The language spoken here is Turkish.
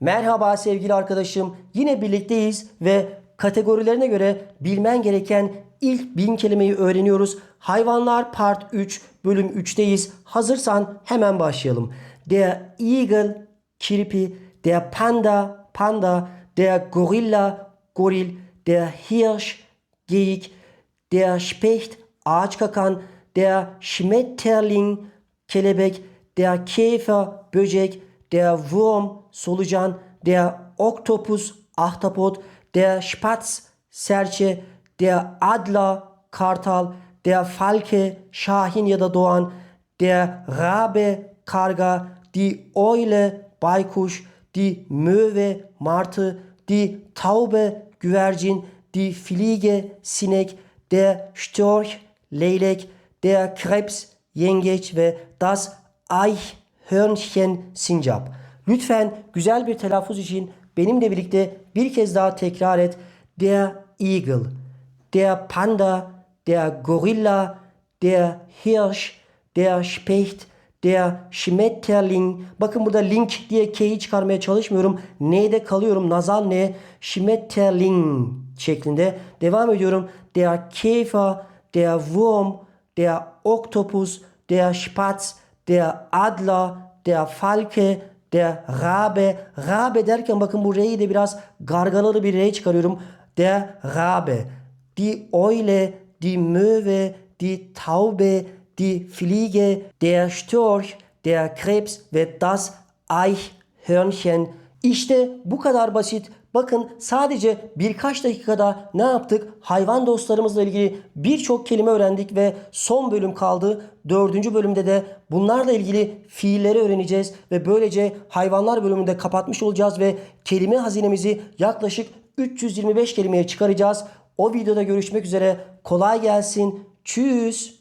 Merhaba sevgili arkadaşım. Yine birlikteyiz ve kategorilerine göre bilmen gereken ilk bin kelimeyi öğreniyoruz. Hayvanlar part 3 bölüm 3'teyiz. Hazırsan hemen başlayalım. Der Igel kirpi, der Panda panda, der Gorilla goril, der Hirsch geyik, der Specht ağaç kakan, der Schmetterling kelebek, der Käfer böcek, der Wurm solucan, der Oktopus ahtapot, der Spatz serçe, der Adler kartal, der Falke şahin ya da doğan, der Rabe karga, die Eule baykuş, die Möwe martı, die Taube güvercin, die Fliege sinek, der Storch leylek, der Krebs yengeç ve das Eichhörnchen sincap. Lütfen güzel bir telaffuz için benimle birlikte bir kez daha tekrar et. Der Igel, der Panda, der Gorilla, der Hirsch, der Specht, der Schmetterling. Bakın burada link diye K'yi çıkarmaya çalışmıyorum. N'de kalıyorum. Nazal N. Schmetterling şeklinde. Devam ediyorum. Der Käfer, der Wurm, der Oktopus, der Spatz, der Adler, der Falke, der Rabe. Rabe derken bakın bu R'yi de biraz gargalalı bir R çıkarıyorum. Der Rabe, die Eule, die Möwe, die Taube, die Fliege, der Storch, der Krebs ve das Eichhörnchen. İşte bu kadar basit. Bakın sadece birkaç dakikada ne yaptık? Hayvan dostlarımızla ilgili birçok kelime öğrendik ve son bölüm kaldı. Dördüncü bölümde de bunlarla ilgili fiilleri öğreneceğiz ve böylece hayvanlar bölümünde kapatmış olacağız ve kelime hazinemizi yaklaşık 325 kelimeye çıkaracağız. O videoda görüşmek üzere. Kolay gelsin. Tschüss.